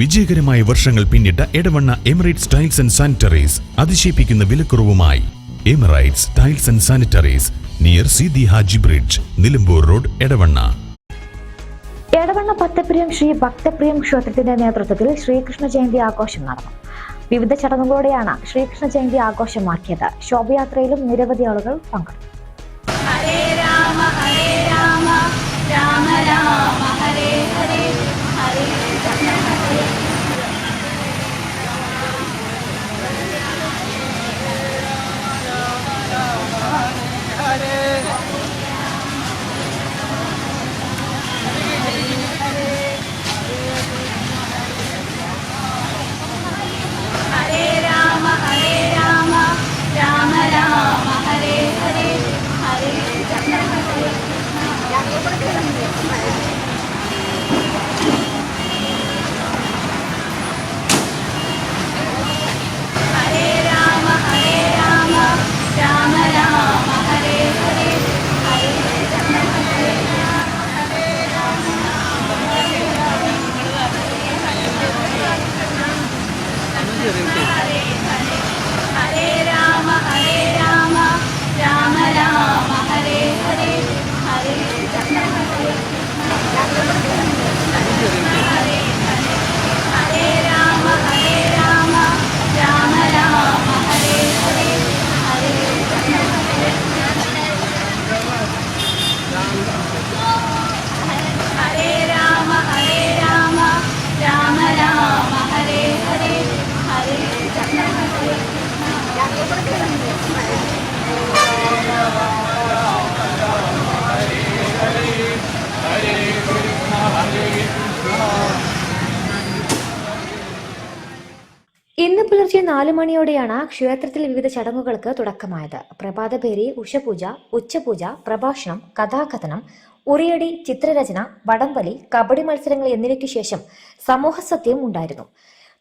വിജയകരമായ വർഷങ്ങൾ പിന്നിട്ട Edavanna Emirates tiles and sanitaries അതിശയിപ്പിക്കുന്ന വിലക്കുറവുമായി. Emirates tiles and sanitaries near Sidi Haji bridge Nilambur road Edavanna. Edavanna Pathapriyam Shri Bhaktapriyam ക്ഷേത്രത്തിന്റെ നേതൃത്വത്തിൽ ശ്രീകൃഷ്ണ ജയന്തി ആഘോഷം നടന്നു. വിവിധ ചടങ്ങുകളോടെയാണ് ശ്രീകൃഷ്ണ ജയന്തി ആഘോഷമാക്കിയത്. ശോഭയാത്രയിലും നിരവധി ആളുകൾ പങ്കെടുത്തു. 这是妈妈 ഇന്ന് പുലർച്ചെ നാലു മണിയോടെയാണ് ക്ഷേത്രത്തിൽ വിവിധ ചടങ്ങുകൾക്ക് തുടക്കമായത്. പ്രഭാതഭേരി ഉഷപൂജ ഉച്ചപൂജ പ്രഭാഷണം കഥാകഥനം ഉറിയടി ചിത്രരചന വടംവലി കബഡി മത്സരങ്ങൾ എന്നിവയ്ക്ക് ശേഷം സമൂഹസത്യം ഉണ്ടായിരുന്നു.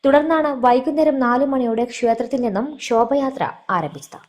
തുടർന്നാണ് വൈകുന്നേരം നാലു മണിയോടെ ക്ഷേത്രത്തിൽ നിന്നും ശോഭയാത്ര ആരംഭിച്ചത്.